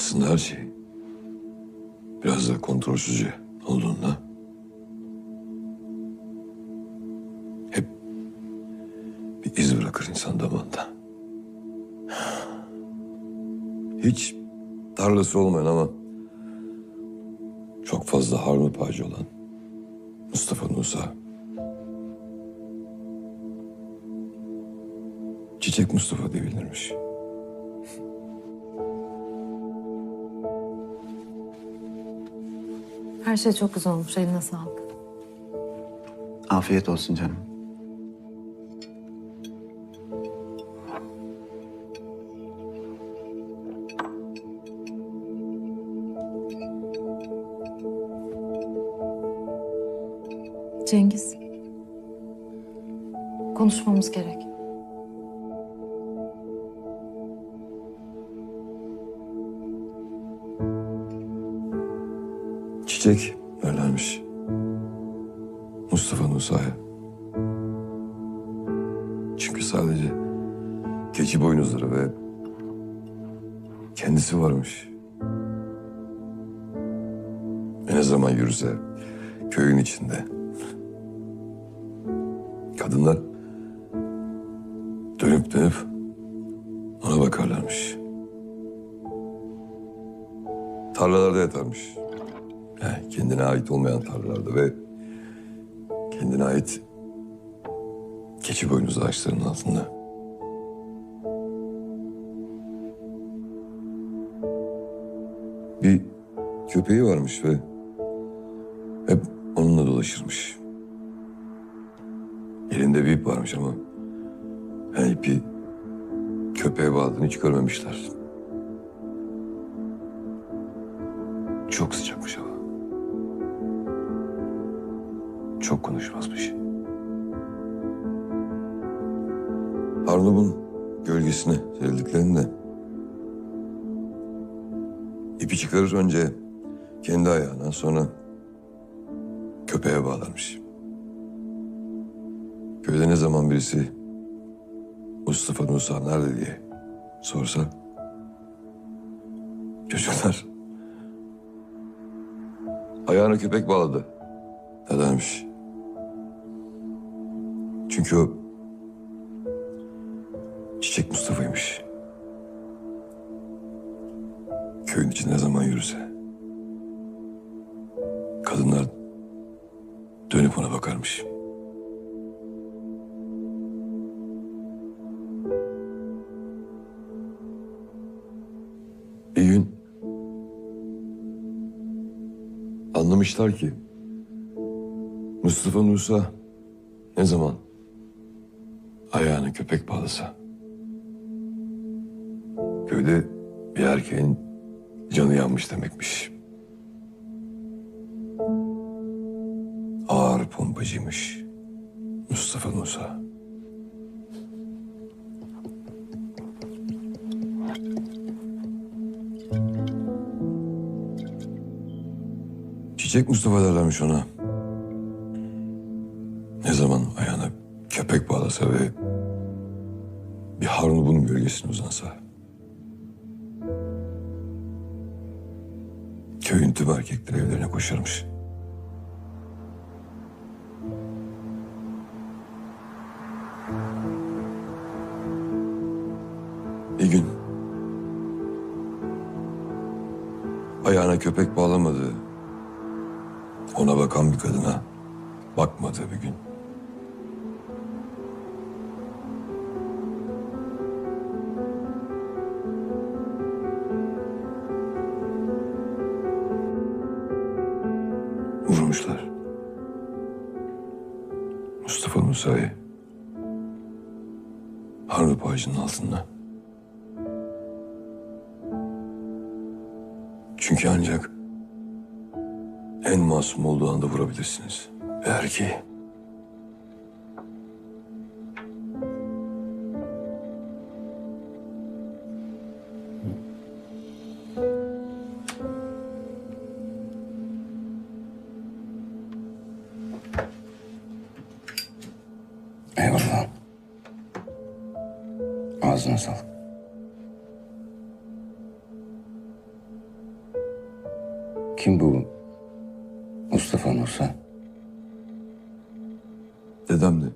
Aslında her şey biraz da kontrolsüzce olduğunda hep bir iz bırakır insan damağında. Hiç tarlası olmayan ama çok fazla harnut ağacı olan Mustafa Nusa. Çiçek Mustafa diye bilinirmiş. Her şey çok güzel olmuş. Eline sağlık. Afiyet olsun canım. Cengiz. Konuşmamız gerek. Çiçek önermiş. Mustafa Nusa'ya. Çünkü sadece keçi boynuzları ve kendisi varmış. Ne zaman yürüse köyün içinde. Kadınlar dönüp dönüp ona bakarlarmış. Tarlalarda yatarmış. Kendine ait olmayan tarlalarda ve kendine ait keçi boynuzu ağaçlarının altında. Bir köpeği varmış ve hep onunla dolaşırmış. Elinde bir ip varmış ama yani ipi köpeğe bağladığını hiç görmemişler. Çok sıcakmış hava. Çok konuşmazmış. Arnavut'un gölgesine serildiklerinde ipi çıkarır önce kendi ayağına sonra köpeğe bağlarmış. Köyde ne zaman birisi Mustafa Nusa nerede diye sorsa çocuklar ayağına köpek bağladı derlermiş. Çünkü o Çiçek Mustafa'ymış. Köyün içinde ne zaman yürüse. Kadınlar dönüp ona bakarmış. Bir gün anlamışlar ki Mustafa Nusa ne zaman ayağını köpek bağlasa köyde bir erkeğin canı yanmış demekmiş. Ağır pompacıymış Mustafa Nusa. Çiçek Mustafa derlermiş ona. Ne zaman ayağına köpek bağlasa ve bir harnubun gölgesine uzansa. Köyün tüm erkekleri evlerine koşarmış. Bir gün ayağına köpek bağlamadığı, ona bakan bir kadına bakmadığı bir gün. Vurmuşlar. Mustafa Musa'yı harp ağacının altında. Çünkü ancak en masum olduğu anda vurabilirsiniz. Eğer ki Ağzına sağlık. Kim bu Mustafa Nusa? Dedemdi.